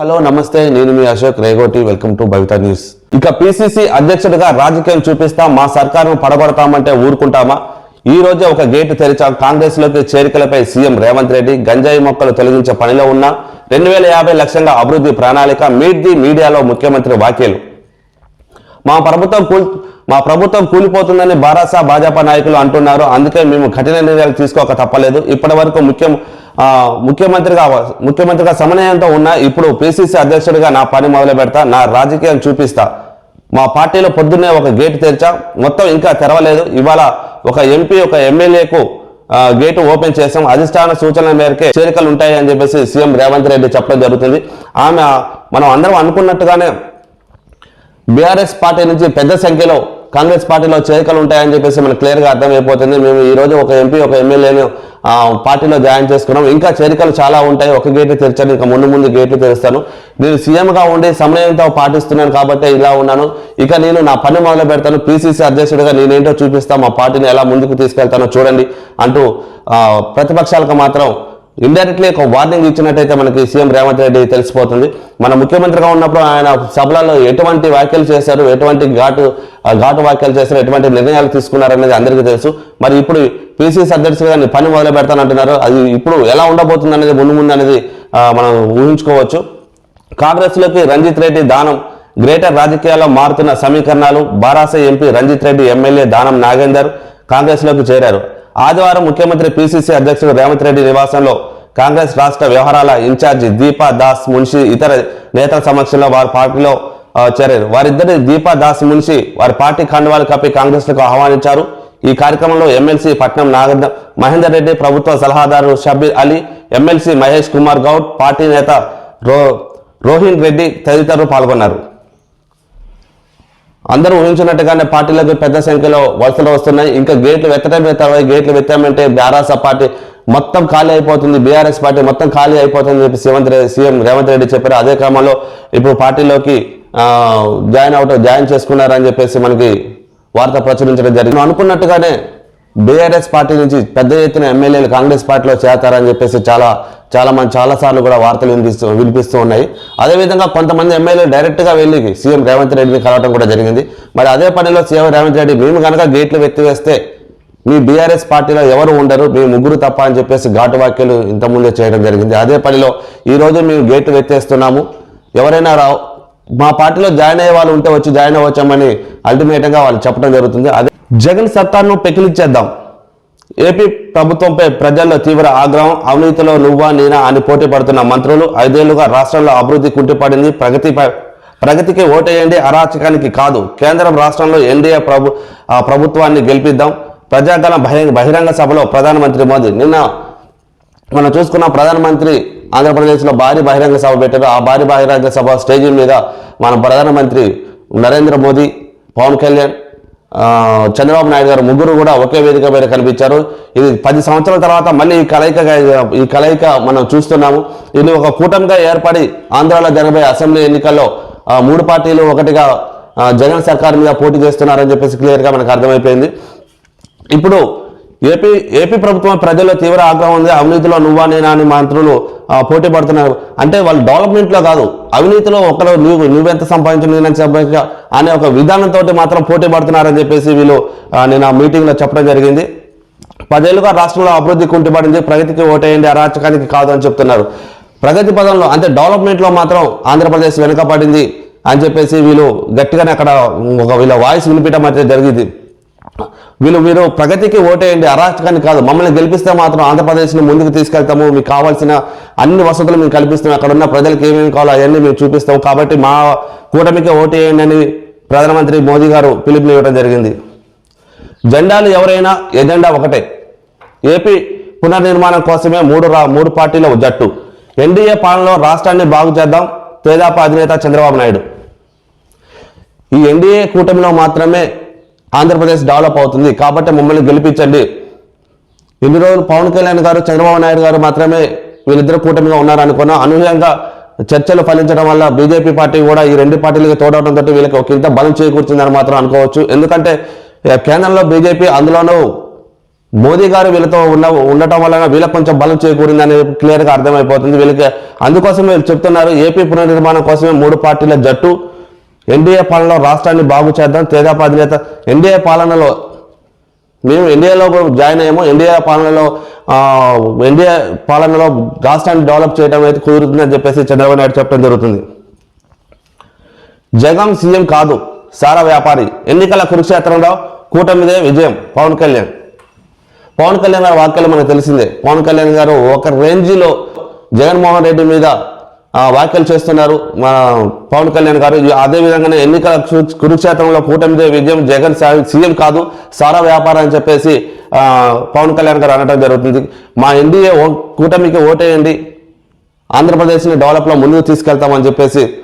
Hello నమస్తే. నేను మీ Ashok Regoti. Welcome to Bhavitha news. ఇక పిసిసి అధ్యక్షుడిగా రాజకీయం చూపిస్తాం మా సర్కారును పడగొడతామంటే ఊరుకుంటామా? ఈ రోజే ఒక గేటు తెరిచాం కాంగ్రెస్లోకి చేరికలపై సీఎం రేవంత్ రెడ్డి గంజాయి మొక్కలు తొలగించే పనిలో ఉన్న రెండు వేల యాభై లక్షల అభివృద్ధి ప్రణాళిక మీట్ ది మీడియాలో ముఖ్యమంత్రి వ్యాఖ్యలు. మా ప్రభుత్వం కూల్ మా ప్రభుత్వం కూలిపోతుందని బారాసా భాజపా నాయకులు అంటున్నారు. అందుకే మేము కఠిన నిర్ణయాలు తీసుకోక తప్పలేదు. ఇప్పటి వరకు ముఖ్యం ముఖ్యమంత్రిగా ముఖ్యమంత్రిగా సమన్వయంతో ఉన్న ఇప్పుడు పిసిసి అధ్యక్షుడిగా నా పని మొదలు పెడతా నా రాజకీయం చూపిస్తా. మా పార్టీలో పొద్దున్నే ఒక గేటు తెరిచా మొత్తం ఇంకా తెరవలేదు. ఇవాళ ఒక ఎంపీ ఒక ఎమ్మెల్యేకు గేటు ఓపెన్ చేసాం అధిష్టాన సూచనల మేరకే చేరికలు ఉంటాయి అని చెప్పేసి సీఎం రేవంత్ రెడ్డి చెప్పడం జరుగుతుంది. ఆమె మనం అందరం అనుకున్నట్టుగానే బీఆర్ఎస్ పార్టీ నుంచి పెద్ద సంఖ్యలో కాంగ్రెస్ పార్టీలో చేరికలు ఉంటాయని చెప్పేసి మనకు క్లియర్గా అర్థమైపోతుంది. మేము ఈరోజు ఒక ఎంపీ ఒక ఎమ్మెల్యేను పార్టీలో జాయిన్ చేసుకున్నాం. ఇంకా చేరికలు చాలా ఉంటాయి. ఒక గేట్లు తెరిచాను. ఇంకా ముందు ముందు గేట్లు తెరుస్తాను. నేను సీఎంగా ఉండి సమన్వయంతో పాటిస్తున్నాను కాబట్టి ఇలా ఉన్నాను. ఇక నేను నా పని మొదలు పెడతాను. పిసిసి అధ్యక్షుడిగా నేనేంటో చూపిస్తా. మా పార్టీని ఎలా ముందుకు తీసుకెళ్తానో చూడండి అంటూ ప్రతిపక్షాలకు మాత్రం ఇండైరెక్ట్లీ ఒక వార్నింగ్ ఇచ్చినట్టయితే మనకి సీఎం రేవంత్ రెడ్డి తెలిసిపోతుంది. మన ముఖ్యమంత్రిగా ఉన్నప్పుడు ఆయన సభలలో ఎటువంటి వ్యాఖ్యలు చేశారు? ఎటువంటి ఘాటు ఘాటు వ్యాఖ్యలు చేశారు? ఎటువంటి నిర్ణయాలు తీసుకున్నారనేది అందరికీ తెలుసు. మరి ఇప్పుడు పిసిసి అధ్యక్షుడు నేను పని మొదలు పెడతానంటున్నారు. అది ఇప్పుడు ఎలా ఉండబోతుంది అనేది ముందు ముందు అనేది మనం ఊహించుకోవచ్చు. కాంగ్రెస్లోకి రంజిత్ రెడ్డి దానం గ్రేటర్ రాజకీయాల్లో మారుతున్న సమీకరణాలు బారాస ఎంపీ రంజిత్ రెడ్డి ఎమ్మెల్యే దానం నాగేందర్ కాంగ్రెస్లోకి చేరారు. ఆదివారం ముఖ్యమంత్రి పిసిసి అధ్యక్షుడు రేవంత్ రెడ్డి నివాసంలో కాంగ్రెస్ రాష్ట్ర వ్యవహారాల ఇన్ఛార్జి దీపా దాస్ మున్షి ఇతర నేతల సమక్షంలో వారి పార్టీలో చేరారు. వారిద్దరి దీపా దాస్ మున్షి వారి పార్టీ ఖండవాలు కప్పి కాంగ్రెస్లకు ఆహ్వానించారు. ఈ కార్యక్రమంలో ఎమ్మెల్సీ పట్నం నాగ మహేందర్ రెడ్డి ప్రభుత్వ సలహాదారు షబీర్ అలీ ఎమ్మెల్సీ మహేష్ కుమార్ గౌడ్ పార్టీ నేత రో రోహిన్ రెడ్డి తదితరులు పాల్గొన్నారు. అందరూ ఊహించినట్టుగానే పార్టీలకు పెద్ద సంఖ్యలో వలసలు వస్తున్నాయి. ఇంకా గేట్లు వెత్తడమే తర్వాత గేట్లు వెత్తామంటే బీఆర్ఎస్ పార్టీ మొత్తం ఖాళీ అయిపోతుంది. బీఆర్ఎస్ పార్టీ మొత్తం ఖాళీ అయిపోతుంది చెప్పి సీఎం సీఎం రేవంత్ రెడ్డి చెప్పారు. అదే క్రమంలో ఇప్పుడు పార్టీలోకి జాయిన్ అవటం జాయిన్ చేసుకున్నారని చెప్పేసి మనకి వార్త ప్రచురించడం జరిగింది. అనుకున్నట్టుగానే బీఆర్ఎస్ పార్టీ నుంచి పెద్ద ఎత్తున ఎమ్మెల్యేలు కాంగ్రెస్ పార్టీలో చేరతారని చెప్పేసి చాలా చాలా మంది చాలా సార్లు కూడా వార్తలు వినిపిస్తూ వినిపిస్తూ ఉన్నాయి. అదేవిధంగా కొంతమంది ఎమ్మెల్యేలు డైరెక్ట్గా వెళ్ళి సీఎం రేవంత్ రెడ్డిని కలవడం కూడా జరిగింది. మరి అదే పనిలో సీఎం రేవంత్ రెడ్డి మేము కనుక గేట్లు ఎత్తివేస్తే మీ బీఆర్ఎస్ పార్టీలో ఎవరు ఉండరు మీ ముగ్గురు తప్ప అని చెప్పేసి ఘాటు వ్యాఖ్యలు ఇంతకుముందే చేయడం జరిగింది. అదే పనిలో ఈ మేము గేట్లు ఎత్తేస్తున్నాము ఎవరైనా రావు మా పార్టీలో జాయిన్ అయ్యే వాళ్ళు ఉంటే వచ్చి జాయిన్ అవ్వచ్చామని అల్టిమేట్గా వాళ్ళు చెప్పడం జరుగుతుంది. అదే జగన్ సర్కార్ను పెకిలిచ్చేద్దాం. ఏపీ ప్రభుత్వంపై ప్రజల్లో తీవ్ర ఆగ్రహం అవినీతిలో నువ్వా నేనా అని పోటీ పడుతున్న మంత్రులు ఐదేళ్ళుగా రాష్ట్రంలో అభివృద్ధి కుంటిపడింది. ప్రగతిపై ప్రగతికి ఓటేయండి అరాచకానికి కాదు. కేంద్రం రాష్ట్రంలో ఎన్డీఏ ప్రభు ఆ ప్రభుత్వాన్ని గెలిపిద్దాం. ప్రజాగలం బహిరంగ సభలో ప్రధానమంత్రి మోదీ. నిన్న మనం చూసుకున్న ప్రధానమంత్రి ఆంధ్రప్రదేశ్లో భారీ బహిరంగ సభ పెట్టారు. ఆ భారీ బహిరంగ సభ స్టేజ్ మీద మన ప్రధానమంత్రి నరేంద్ర మోదీ పవన్ కళ్యాణ్ చంద్రబాబు నాయుడు గారు ముగ్గురు కూడా ఒకే వేదిక మీద కనిపించారు. ఇది పది సంవత్సరాల తర్వాత మళ్ళీ ఈ కలయికగా ఈ కలయిక మనం చూస్తున్నాము. ఇది ఒక కూటమిగా ఏర్పడి ఆంధ్రాలో జరగబోయే అసెంబ్లీ ఎన్నికల్లో మూడు పార్టీలు ఒకటిగా జగన్ సర్కార్ మీద పోటీ చేస్తున్నారని చెప్పేసి క్లియర్గా మనకు అర్థమైపోయింది. ఇప్పుడు ఏపీ ఏపీ ప్రభుత్వం ప్రజల్లో తీవ్ర ఆగ్రహం ఉంది. అవినీతిలో నువ్వా నేనా అని మంత్రులు పోటీ పడుతున్నారు. అంటే వాళ్ళు డెవలప్మెంట్లో కాదు. అవినీతిలో ఒకరు నువ్వు నువ్వెంత సంపాదించు నేను సంపాదించ అనే ఒక విధానంతో మాత్రం పోటీ పడుతున్నారని చెప్పేసి వీళ్ళు నేను ఆ మీటింగ్లో చెప్పడం జరిగింది. పదేళ్ళుగా రాష్ట్రంలో అభివృద్ధి కుంటిపడింది. ప్రగతికి ఓటేయండి. అరాచకానికి కాదు అని చెప్తున్నారు. ప్రగతి పదంలో అంటే డెవలప్మెంట్లో మాత్రం ఆంధ్రప్రదేశ్ వెనుకబడింది అని చెప్పేసి వీళ్ళు గట్టిగానే అక్కడ ఒక వీళ్ళ వాయిస్ వినిపించడం అయితే జరిగింది. వీళ్ళు మీరు ప్రగతికి ఓటేయండి అరాచకాన్ని కాదు. మమ్మల్ని గెలిపిస్తే మాత్రం ఆంధ్రప్రదేశ్ని ముందుకు తీసుకెళ్తాము. మీకు కావాల్సిన అన్ని వసతులు మేము కల్పిస్తాం అక్కడ ఉన్న ప్రజలకు ఏమేమి కావాలో అవన్నీ మేము చూపిస్తాం. కాబట్టి మా కూటమికి ఓటేయండి అని ప్రధానమంత్రి మోదీ గారు పిలుపునివ్వడం జరిగింది. జెండాలు ఎవరైనా ఎజెండా ఒకటే. ఏపీ పునర్నిర్మాణం కోసమే మూడు రా మూడు పార్టీల జట్టు. ఎన్డీఏ పాలనలో రాష్ట్రాన్ని బాగు చేద్దాం. తేదాప అధినేత చంద్రబాబు నాయుడు. ఈ ఎన్డీఏ కూటమిలో మాత్రమే ఆంధ్రప్రదేశ్ డెవలప్ అవుతుంది. కాబట్టి మమ్మల్ని గెలిపించండి. ఇన్ని రోజులు పవన్ కళ్యాణ్ గారు చంద్రబాబు నాయుడు గారు మాత్రమే వీళ్ళిద్దరు కూటమిగా ఉన్నారనుకున్నా అనూహ్యంగా చర్చలు ఫలించడం వల్ల బీజేపీ పార్టీ కూడా ఈ రెండు పార్టీలకి తోడవడంతో వీళ్ళకి ఒక ఇంత బలం చేకూర్చిందని మాత్రం అనుకోవచ్చు. ఎందుకంటే కేంద్రంలో బీజేపీ అందులోనూ మోదీ గారు వీళ్ళతో ఉన్న ఉండటం వలన వీళ్ళకి కొంచెం బలం చేకూరిందని క్లియర్గా అర్థమైపోతుంది. వీళ్ళకి అందుకోసం వీళ్ళు చెప్తున్నారు. ఏపీ పునర్నిర్మాణం కోసమే మూడు పార్టీల జట్టు. ఎన్డీఏ పాలనలో రాష్ట్రాన్ని బాగు చేద్దాం తేజాప అధినేత ఎన్డీఏ పాలనలో మేము ఎన్డీఏలో కూడా జాయిన్ అయ్యాము. ఎన్డీఏ పాలనలో ఎన్డీఏ పాలనలో రాష్ట్రాన్ని డెవలప్ చేయడం అయితే కుదురుతుందని చెప్పేసి చంద్రబాబు నాయుడు చెప్పడం జరుగుతుంది. జగన్ సీఎం కాదు సారా వ్యాపారి. ఎన్నికల కురుక్షేత్రంలో కూటమిదే విజయం. పవన్ కళ్యాణ్. పవన్ కళ్యాణ్ గారి వాక్యాలు మనకు తెలిసిందే. పవన్ కళ్యాణ్ గారు ఒక రేంజ్లో జగన్మోహన్ రెడ్డి మీద వ్యాఖ్యలు చేస్తున్నారు. మన పవన్ కళ్యాణ్ గారు. ఈ- అదే విధంగానే ఎన్నికల కురుక్షేత్రంలో కూటమిదే విజయం. జగన్ సీఎం కాదు సారా వ్యాపారం అని చెప్పేసి పవన్ కళ్యాణ్ గారు అనడం జరుగుతుంది. మా ఎన్డీఏ ఓ- కూటమికి ఓటేయండి. ఆంధ్రప్రదేశ్ని డెవలప్లో ముందుకు తీసుకెళ్తామని చెప్పేసి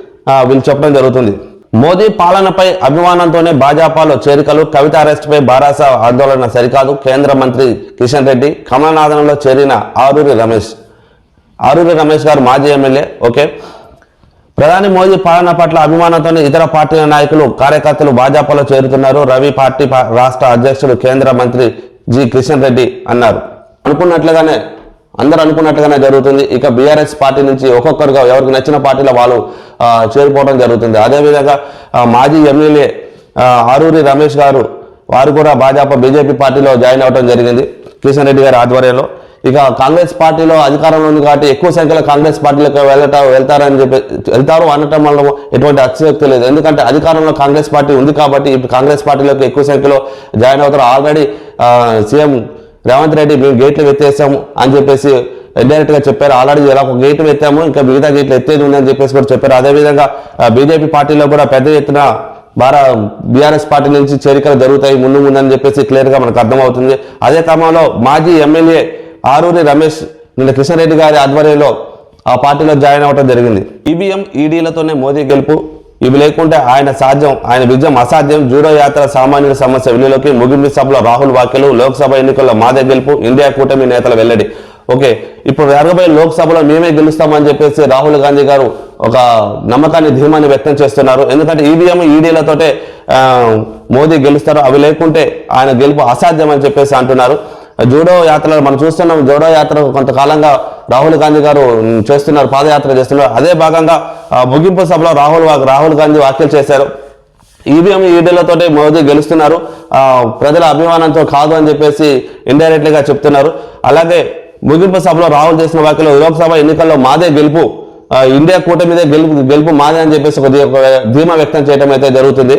వీళ్ళు చెప్పడం జరుగుతుంది. మోదీ పాలనపై అభిమానంతోనే భాజపాలో చేరికలు కవిత అరెస్టుపై బారాస ఆందోళన సరికాదు. కేంద్ర మంత్రి కిషన్ రెడ్డి కమలనాథనంలో చేరిన ఆరూరి రమేష్. ఆరూరి రమేష్ గారు మాజీ ఎమ్మెల్యే ఓకే. ప్రధాని మోదీ పాలన పట్ల అభిమానంతోనే ఇతర పార్టీల నాయకులు కార్యకర్తలు భాజపాలో చేరుతున్నారు. రవి పార్టీ రాష్ట్ర అధ్యక్షుడు కేంద్ర మంత్రి జి. కిషన్ రెడ్డి అన్నారు. అనుకున్నట్లుగానే అందరూ అనుకున్నట్లుగానే జరుగుతుంది. ఇక బీఆర్ఎస్ పార్టీ నుంచి ఒక్కొక్కరుగా ఎవరికి నచ్చిన పార్టీలో వాళ్ళు చేరిపోవడం జరుగుతుంది. అదేవిధంగా మాజీ ఎమ్మెల్యే ఆరూరి రమేష్ గారు వారు కూడా భాజపా బీజేపీ పార్టీలో జాయిన్ అవ్వడం జరిగింది. కిషన్ రెడ్డి గారి ఆధ్వర్యంలో. ఇక కాంగ్రెస్ పార్టీలో అధికారంలో ఉంది కాబట్టి ఎక్కువ సంఖ్యలో కాంగ్రెస్ పార్టీలకు వెళ్ళట వెళ్తారని చెప్పి వెళ్తారు అనటం వల్ల ఎటువంటి అతిశక్తి లేదు. ఎందుకంటే అధికారంలో కాంగ్రెస్ పార్టీ ఉంది కాబట్టి ఇప్పుడు కాంగ్రెస్ పార్టీలోకి ఎక్కువ సంఖ్యలో జాయిన్ అవుతారు. ఆల్రెడీ సీఎం రేవంత్ రెడ్డి మేము గేట్లు ఎత్తేసాము అని చెప్పేసి డైరెక్ట్గా చెప్పారు. ఆల్రెడీ ఇలా ఒక గేట్ ఎత్తాము ఇంకా మిగతా గేట్లు ఎత్తేది ఉందని చెప్పేసి కూడా చెప్పారు. అదేవిధంగా బీజేపీ పార్టీలో కూడా పెద్ద ఎత్తున బారా బీఆర్ఎస్ పార్టీ నుంచి చేరికలు జరుగుతాయి ముందు ముందని చెప్పేసి క్లియర్గా మనకు అర్థమవుతుంది. అదే క్రమంలో మాజీ ఎమ్మెల్యే ఆరూరి రమేష్ నిన్న కిషన్ గారి ఆధ్వర్యంలో ఆ పార్టీలో జాయిన్ అవ్వడం జరిగింది. ఈవీఎం ఈడీలతోనే మోదీ గెలుపు ఇవి లేకుంటే ఆయన సాధ్యం ఆయన విజయం అసాధ్యం. జూడో యాత్ర సామాన్యుల సమస్య వెలుగులోకి ముగింపు సభలో రాహుల్ వాఖ్యలు లోక్సభ ఎన్నికల్లో మాదే గెలుపు ఇండియా కూటమి నేతల వెల్లడి. ఓకే ఇప్పుడు జరగబోయే లోక్సభలో మేమే గెలుస్తామని చెప్పేసి రాహుల్ గాంధీ గారు ఒక నమ్మకాన్ని ధీమాన్ని వ్యక్తం చేస్తున్నారు. ఎందుకంటే ఈవీఎం ఈడీలతోటే మోదీ గెలుస్తారు అవి లేకుంటే ఆయన గెలుపు అసాధ్యం అని చెప్పేసి అంటున్నారు. జూడో యాత్రలు మనం చూస్తున్నాం జూడో యాత్ర కొంతకాలంగా రాహుల్ గాంధీ గారు చేస్తున్నారు పాదయాత్ర చేస్తున్నారు. అదే భాగంగా ముగింపు సభలో రాహుల్ రాహుల్ గాంధీ వ్యాఖ్యలు చేశారు. ఈవీఎం ఈడీలతో మోదీ గెలుస్తున్నారు. ప్రజల అభిమానంతో కాదు అని చెప్పేసి ఇండైరెక్ట్గా చెప్తున్నారు. అలాగే ముగింపు సభలో రాహుల్ చేసిన వ్యాఖ్యలు లోక్సభ ఎన్నికల్లో మాదే గెలుపు ఇండియా కూటమిదే గెలుపు గెలుపు మాదే అని చెప్పేసి కొద్దిగా ఒక ధీమా వ్యక్తం చేయడం అయితే జరుగుతుంది.